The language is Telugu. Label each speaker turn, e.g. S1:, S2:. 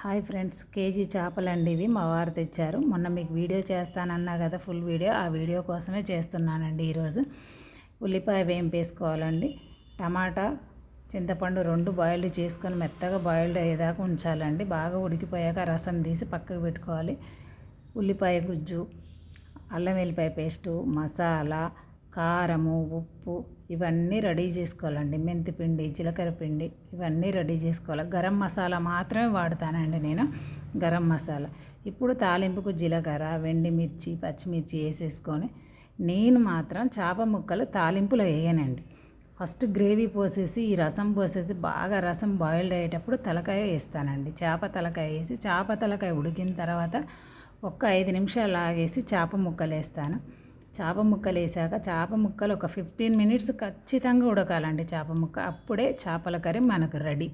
S1: హాయ్ ఫ్రెండ్స్ కేజీ చేపలండి ఇవి. మా వారు తెచ్చారు. మొన్న మీకు వీడియో చేస్తానన్నా కదా ఫుల్ వీడియో. ఆ వీడియో కోసమే చేస్తున్నానండి ఈరోజు. ఉల్లిపాయ వేయింపేసుకోవాలండి టమాటా చింతపండు రెండు బాయిల్డ్ చేసుకొని మెత్తగా బాయిల్డ్ అయ్యేదాకా ఉంచాలండి. బాగా ఉడికిపోయాక రసం తీసి పక్కకు పెట్టుకోవాలి. ఉల్లిపాయ గుజ్జు అల్లం వెల్లిపాయ పేస్టు మసాలా కారము ఉప్పు ఇవన్నీ రెడీ చేసుకోవాలండి. మెంతి పిండి జీలకర్ర పిండి ఇవన్నీ రెడీ చేసుకోవాలి. గరం మసాలా మాత్రమే వాడతానండి నేను. గరం మసాలా. ఇప్పుడు తాలింపుకు జీలకర్ర వెండి మిర్చి పచ్చిమిర్చి వేసేసుకొని నేను మాత్రం చేప ముక్కలు తాలింపులో వేయనండి. ఫస్ట్ గ్రేవీ పోసేసి ఈ రసం పోసేసి బాగా రసం బాయిల్డ్ అయ్యేటప్పుడు తలకాయ వేస్తానండి. చేప తలకాయ వేసి చేప తలకాయ ఉడికిన తర్వాత ఒక్క ఐదు నిమిషాలు ఆగేసి చేప ముక్కలు వేస్తాను. చేప ముక్కలు వేసాక చేప ముక్కలు ఒక ఫిఫ్టీన్ మినిట్స్ ఖచ్చితంగా ఉడకాలండి చేప ముక్క. అప్పుడే చేపల కర్రీ మనకు రెడీ.